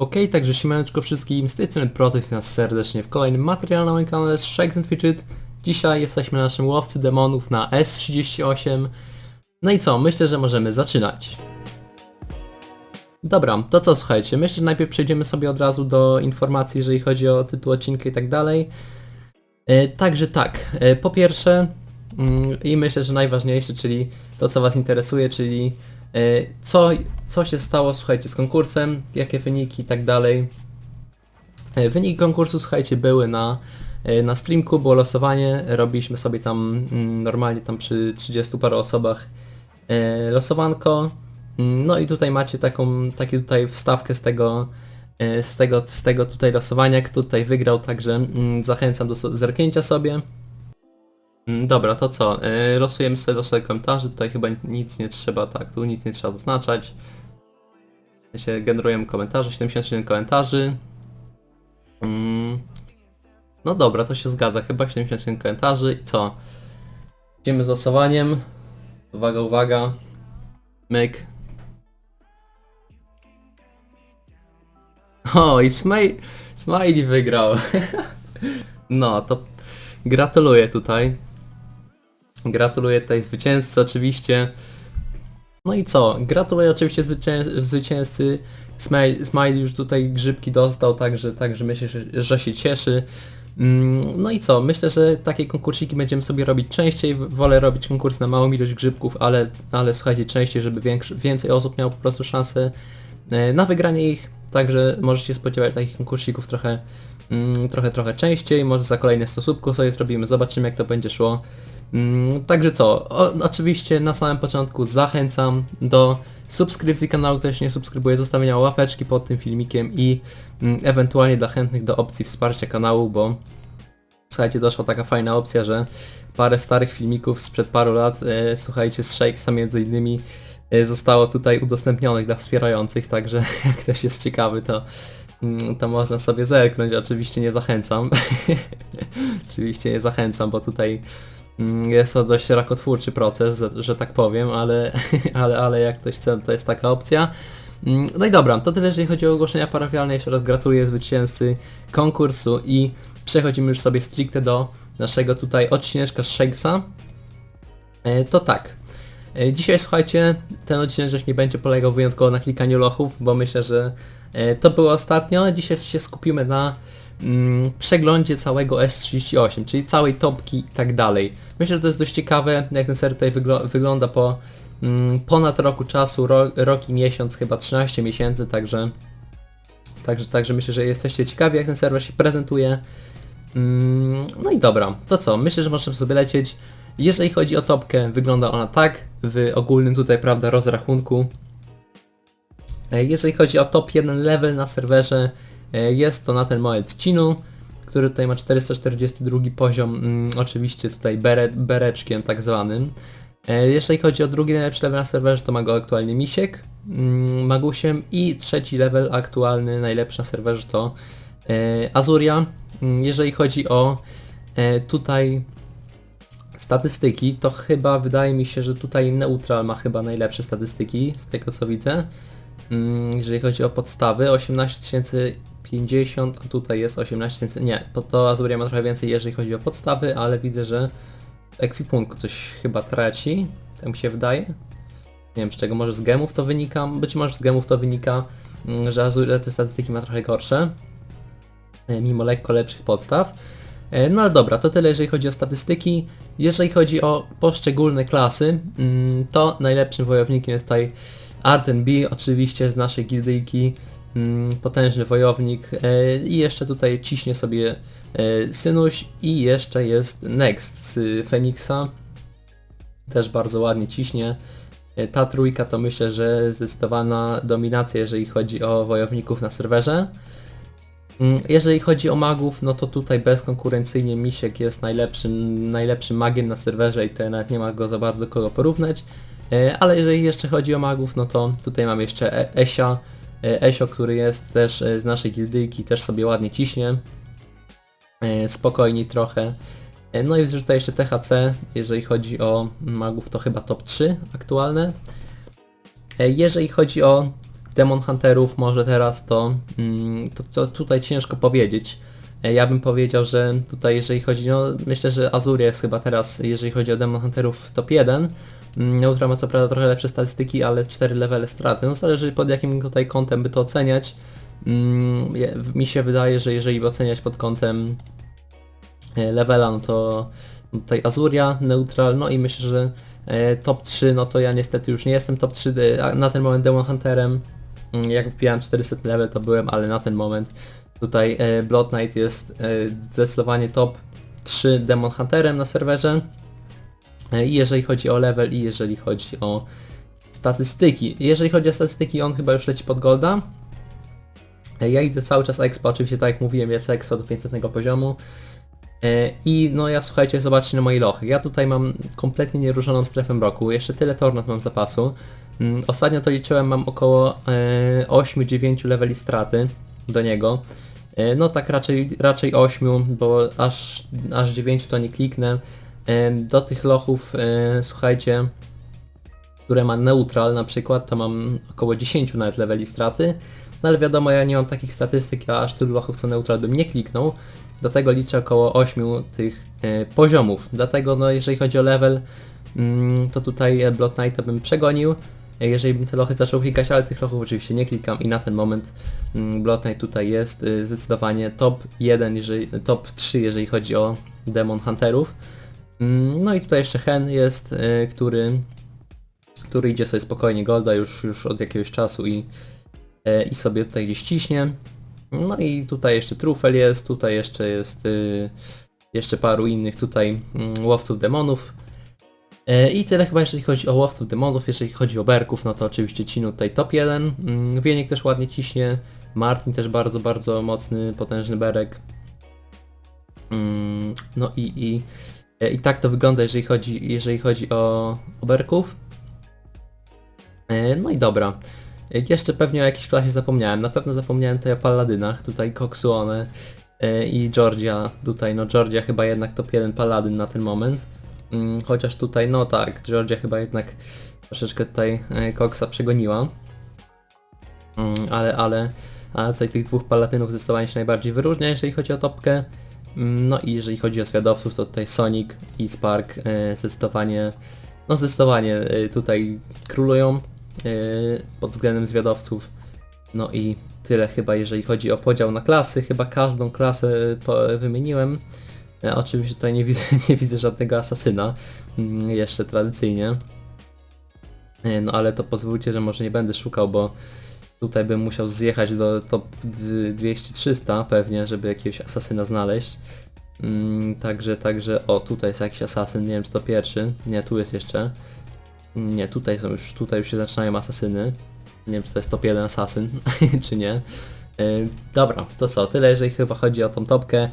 Ok, także siemaneczko wszystkim, z tej strony Protox nas serdecznie w kolejnym materiale na moim kanale z Shakes and Fidget. Dzisiaj jesteśmy na naszym łowcy demonów na S38. No i co, myślę, że możemy zaczynać. Dobra, to co słuchajcie, myślę, że najpierw przejdziemy sobie od razu do informacji, jeżeli chodzi o tytuł odcinka i tak dalej. E, Także tak, e, po pierwsze mm, i myślę, że najważniejsze, czyli to co Was interesuje, czyli e, co, co się stało, słuchajcie, z konkursem, jakie wyniki i tak dalej. E, Wyniki konkursu, słuchajcie, były na, e, na streamku, było losowanie, robiliśmy sobie tam mm, normalnie tam przy 30 paru osobach e, losowanko. Mm, No i tutaj macie taką, taki tutaj wstawkę z tego, z tego, z tego tutaj losowania, kto tutaj wygrał, także mm, zachęcam do zerknięcia sobie. Dobra, to co? Losujemy sobie losowe komentarzy, tutaj chyba nic nie trzeba, tak, tu nic nie trzeba zaznaczać. Się generujemy komentarze, 77 komentarzy. Mm. No dobra, to się zgadza, chyba 77 komentarzy i co? Idziemy z losowaniem. Uwaga, uwaga. Myk. O, i Smaj... Smiley wygrał. no, to gratuluję tutaj. Gratuluję tutaj zwycięzcy oczywiście. No i co? Gratuluję oczywiście zwycię zwycięzcy. Smile, już tutaj grzybki dostał, także, także myślę, że, się cieszy. Mm, No i co? Myślę, że takie konkursiki będziemy sobie robić częściej. Wolę robić konkurs na małą ilość grzybków, ale, ale słuchajcie, częściej, żeby więcej osób miało po prostu szansę e, na wygranie ich. Także możecie spodziewać takich konkursików trochę, mm, trochę, trochę częściej. Może za kolejne 100 subków sobie zrobimy, zobaczymy jak to będzie szło. Mm, Także co, o, oczywiście na samym początku zachęcam do subskrypcji kanału, kto jeszcze nie subskrybuje, zostawienia łapeczki pod tym filmikiem i mm, ewentualnie dla chętnych do opcji wsparcia kanału, bo słuchajcie, doszła taka fajna opcja, że parę starych filmików sprzed paru lat, e, słuchajcie, z Shakesa między innymi e, zostało tutaj udostępnionych dla wspierających, także jak ktoś jest ciekawy, to, mm, to można sobie zerknąć, oczywiście nie zachęcam. oczywiście nie zachęcam, bo tutaj Jest to dość rakotwórczy proces, że- tak powiem, ale, ale, ale jak ktoś chce, to jest taka opcja. Mm, No i dobra, to tyle jeżeli chodzi o ogłoszenia parafialne. Jeszcze raz gratuluję zwycięzcy konkursu i przechodzimy już sobie stricte do naszego tutaj odcineczka Shakesa. E, To tak. E, Dzisiaj słuchajcie, ten odcinek nie będzie polegał wyjątkowo na klikaniu lochów, bo myślę, że e, to było ostatnio. Dzisiaj się skupimy na mm, przeglądzie całego S38, czyli całej topki i tak dalej. Myślę, że to jest dość ciekawe, jak ten ser tutaj wyglo- wygląda po mm, ponad roku czasu, ro- rok i miesiąc, chyba 13 miesięcy, także, także, także myślę, że jesteście ciekawi, jak ten serwer się prezentuje. Mm, No i dobra, to co? Myślę, że możemy sobie lecieć. Jeżeli chodzi o topkę, wygląda ona tak w ogólnym tutaj, prawda, rozrachunku. E, Jeżeli chodzi o top 1 level na serwerze, jest to na ten moment Cinu, który tutaj ma 442 poziom, mm, oczywiście tutaj bere, bereczkiem tak zwanym. E, Jeżeli chodzi o drugi najlepszy level na serwerze, to ma go aktualnie Misiek, mm, Magusiem i trzeci level aktualny, najlepszy na serwerze to e, Azuria. Mm, Jeżeli chodzi o e, tutaj statystyki, to chyba wydaje mi się, że tutaj Neutral ma chyba najlepsze statystyki, z tego co widzę. Jeżeli chodzi o podstawy, 18050, a tutaj jest 18000, nie, bo to Azuria ma trochę więcej, jeżeli chodzi o podstawy, ale widzę, że ekwipunku coś chyba traci, tak mi się wydaje. Nie wiem z czego, może z gemów to wynika, być może z gemów to wynika, mm, że Azuria te statystyki ma trochę gorsze, e, mimo lekko lepszych podstaw. E, No ale dobra, to tyle jeżeli chodzi o statystyki. Jeżeli chodzi o poszczególne klasy, mm, to najlepszym wojownikiem jest tutaj Arten B, oczywiście z naszej gildyjki, potężny wojownik e, i jeszcze tutaj ciśnie sobie e, Synuś i jeszcze jest Next z Feniksa, też bardzo ładnie ciśnie. E, Ta trójka to myślę, że zdecydowana dominacja, jeżeli chodzi o wojowników na serwerze. Mm, Jeżeli chodzi o magów, no to tutaj bezkonkurencyjnie Misiek jest najlepszym, najlepszym magiem na serwerze i tutaj nawet nie ma go za bardzo kogo porównać. Ale jeżeli jeszcze chodzi o magów, no to tutaj mam jeszcze Esia, Esio, który jest też e, z naszej gildyjki, też sobie ładnie ciśnie. E, Spokojniej trochę. E, No i tutaj jeszcze THC, jeżeli chodzi o magów to chyba top 3 aktualne. E, Jeżeli chodzi o Demon Hunterów może teraz to, mm, to, to tutaj ciężko powiedzieć. E, Ja bym powiedział, że tutaj jeżeli chodzi, no myślę, że Azuria jest chyba teraz, jeżeli chodzi o Demon Hunterów top 1. Mm, Neutral ma co prawda trochę lepsze statystyki, ale 4 levele straty. No zależy pod jakim tutaj kątem by to oceniać. Mm, Mi się wydaje, że jeżeli by oceniać pod kątem e, levela, no to tutaj Azuria, Neutral, no i myślę, że e, top 3, no to ja niestety już nie jestem top 3, de- a na ten moment Demon Hunterem. Mm, Jak wbijałem 400 level to byłem, ale na ten moment tutaj e, Blood Knight jest e, zdecydowanie top 3 Demon Hunterem na serwerze. E, jeżeli chodzi o level i jeżeli chodzi o statystyki. Jeżeli chodzi o statystyki, on chyba już leci pod Golda. E, Ja idę cały czas expa, oczywiście tak jak mówiłem, jest expa do 500 poziomu. E, I no ja słuchajcie, zobaczcie na moje lochy. Ja tutaj mam kompletnie nieróżoną strefę mroku, jeszcze tyle tornad mam zapasu. Mm, Ostatnio to liczyłem, mam około e, 8-9 leveli straty do niego. E, No tak raczej, raczej 8, bo aż, aż 9 to nie kliknę. E, Do tych lochów, e, słuchajcie, które ma neutral na przykład, to mam około 10 nawet leveli straty. No ale wiadomo, ja nie mam takich statystyk, ja aż tylu lochów co neutral bym nie kliknął. Do tego liczę około 8 tych poziomów. Dlatego no jeżeli chodzi o level, mm, to tutaj Blood Knighta bym przegonił. E, Jeżeli bym te lochy zaczął klikać, ale tych lochów oczywiście nie klikam i na ten moment mm, Blood Knight tutaj jest y, zdecydowanie top 1, jeżeli, top 3 jeżeli chodzi o Demon Hunterów. Mm, No i tutaj jeszcze Hen jest, y, który, który idzie sobie spokojnie Golda już, już od jakiegoś czasu i, e, i sobie tutaj gdzieś ciśnie. No i tutaj jeszcze Trufel jest, tutaj jeszcze jest y, jeszcze paru innych tutaj mm, łowców demonów. E, I tyle chyba jeżeli chodzi o łowców demonów, jeżeli chodzi o berków, no to oczywiście Cinu tutaj top 1. Mm, Wienik też ładnie ciśnie, Martin też bardzo, bardzo mocny, potężny berek. Mm, No i, i, e, i tak to wygląda jeżeli chodzi, jeżeli chodzi o, o berków. E, No i dobra. Jeszcze pewnie o jakiejś klasie zapomniałem. Na pewno zapomniałem tutaj o paladynach. Tutaj Koksuone i Georgia. Tutaj no Georgia chyba jednak top 1 paladyn na ten moment. Mm, Chociaż tutaj no tak, Georgia chyba jednak troszeczkę tutaj e, Coxa przegoniła. Mm, Ale, ale, ale tutaj tych dwóch paladynów zdecydowanie się najbardziej wyróżnia, jeżeli chodzi o topkę. Mm, No i jeżeli chodzi o zwiadowców, to tutaj Sonic i Spark e, zdecydowanie, no zdecydowanie e, tutaj królują e, pod względem zwiadowców. No i tyle chyba jeżeli chodzi o podział na klasy, chyba każdą klasę wymieniłem. Oczywiście tutaj nie widzę, nie widzę żadnego asasyna, mm, jeszcze tradycyjnie. E, No ale to pozwólcie, że może nie będę szukał, bo tutaj bym musiał zjechać do top 200-300 pewnie, żeby jakiegoś asasyna znaleźć. Mm, Także, także, o tutaj jest jakiś asasyn, nie wiem czy to pierwszy, nie tu jest jeszcze. Mm, Nie, tutaj są już, tutaj już się zaczynają asasyny. Nie wiem czy to jest top 1 asasyn, czy nie. E, Dobra, to co, tyle jeżeli chyba chodzi o tą topkę.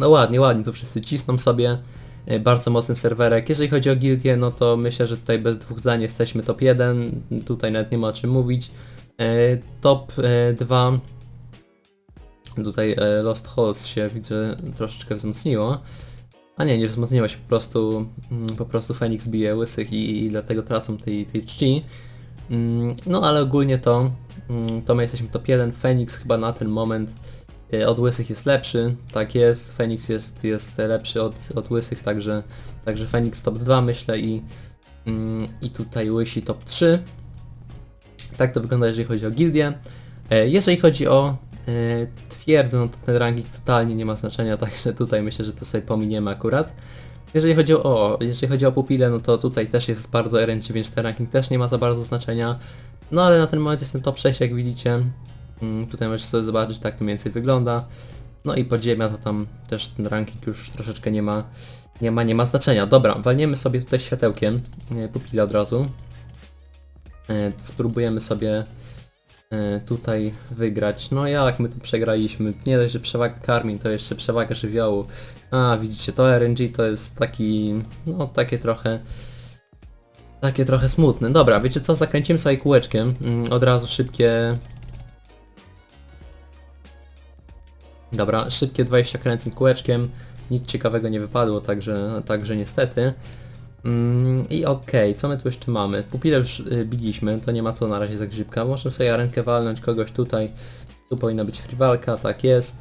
No ładnie, ładnie, tu wszyscy cisną sobie. E, Bardzo mocny serwerek. Jeżeli chodzi o gildię, no to myślę, że tutaj bez dwóch zdań jesteśmy top 1. Tutaj nawet nie ma o czym mówić. E, Top 2. Tutaj e, Lost Halls się widzę troszeczkę wzmocniło. A nie, nie wzmocniło się po prostu, mm, po prostu Fenix bije łysych i, i dlatego tracą tej, tej czci. Mm, No ale ogólnie to, mm, to my jesteśmy top 1. Fenix chyba na ten moment od łysych jest lepszy, tak jest. Fenix jest, jest lepszy od, od łysych, także, także Fenix top 2 myślę i, mm, i tutaj łysi top 3. Tak to wygląda jeżeli chodzi o gildię. E, Jeżeli chodzi o e, twierdzę, no to ten ranking totalnie nie ma znaczenia, także tutaj myślę, że to sobie pominiemy akurat. Jeżeli chodzi o, jeżeli chodzi o pupile, no to tutaj też jest bardzo RNG, więc ten ranking też nie ma za bardzo znaczenia. No ale na ten moment jestem top 6 jak widzicie. Mm, Tutaj możecie sobie zobaczyć, tak to mniej więcej wygląda. No i podziemia to tam też ten ranking już troszeczkę nie ma, nie ma, nie ma znaczenia. Dobra, walniemy sobie tutaj światełkiem e, pupile od razu. E, Spróbujemy sobie e, tutaj wygrać. No jak my tu przegraliśmy? Nie dość, że przewaga karmin, to jeszcze przewaga żywiołu. A, widzicie, to RNG to jest taki, no takie trochę, takie trochę smutne. Dobra, wiecie co, zakręcimy sobie kółeczkiem, mm, od razu szybkie... Dobra, szybkie 20 kręceń kółeczkiem, nic ciekawego nie wypadło, także, także niestety. Mm, I okej, co my tu jeszcze mamy? Pupile już y, biliśmy, to nie ma co na razie za grzybka. Możemy sobie rękę walnąć kogoś tutaj. Tu powinna być friwalka, tak jest.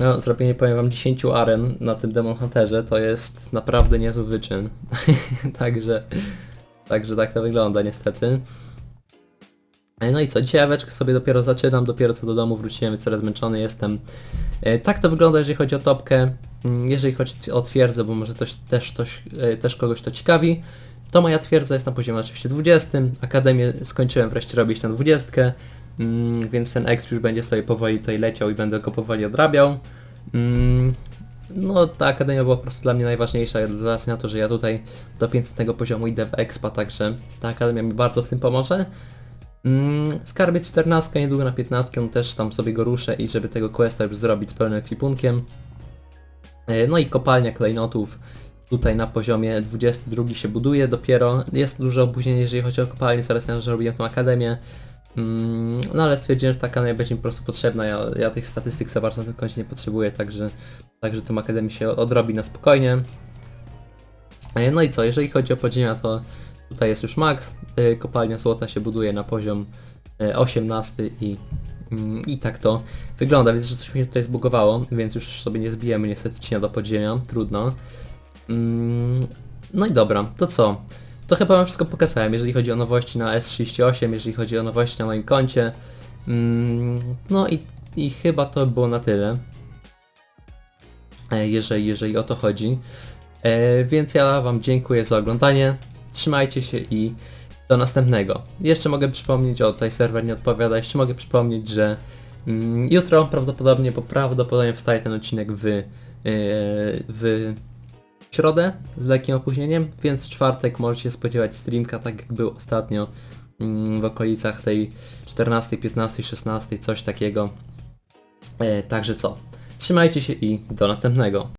No, zrobienie, powiem wam, 10 aren na tym Demon Hunterze to jest naprawdę niezły wyczyn. także, także tak to wygląda niestety. E, No i co, dzisiaj sobie dopiero zaczynam, dopiero co do domu wróciłem, coraz zmęczony jestem. E, Tak to wygląda, jeżeli chodzi o topkę. Mm, Jeżeli chodzi o twierdzę, bo może toś, też, toś, e, też kogoś to ciekawi, to moja twierdza jest na poziomie oczywiście 20. Akademię skończyłem wreszcie robić na 20. mm, Więc ten exp już będzie sobie powoli tutaj leciał i będę go powoli odrabiał. Mm, No ta akademia była po prostu dla mnie najważniejsza, racji na to, że ja tutaj do 500 poziomu idę w expa, także ta akademia mi bardzo w tym pomoże. Mm, Skarbiec 14, niedługo na 15, no też tam sobie go ruszę i żeby tego questa już zrobić z pełnym ekwipunkiem. E, No i kopalnia klejnotów tutaj na poziomie 22 się buduje dopiero. Jest duże opóźnienie jeżeli chodzi o kopalnię, zaraz że robiłem tą akademię. Mm, No ale stwierdziłem, że ta akademia będzie mi po prostu potrzebna, ja, ja tych statystyk za bardzo na tym koncie nie potrzebuję, także, także tą akademię się odrobi na spokojnie. E, No i co, jeżeli chodzi o podziemia, to tutaj jest już max. E, Kopalnia złota się buduje na poziom e, 18 i, mm, i tak to wygląda. Widzę, że coś mi się tutaj zbugowało, więc już sobie nie zbijemy niestety cienia do podziemia, trudno. Mm, No i dobra, to co? To chyba wam wszystko pokazałem, jeżeli chodzi o nowości na S38, jeżeli chodzi o nowości na moim koncie. Mm, No i, i chyba to było na tyle. E, jeżeli, jeżeli o to chodzi. E, więc ja Wam dziękuję za oglądanie. Trzymajcie się i do następnego. Jeszcze mogę przypomnieć, o tutaj serwer nie odpowiada, jeszcze mogę przypomnieć, że mm, jutro prawdopodobnie, bo prawdopodobnie wstaje ten odcinek w, e, w środę z lekkim opóźnieniem, więc w czwartek możecie spodziewać streamka, tak jak był ostatnio mm, w okolicach tej 14, 15, 16, coś takiego. E, także co? Trzymajcie się i do następnego.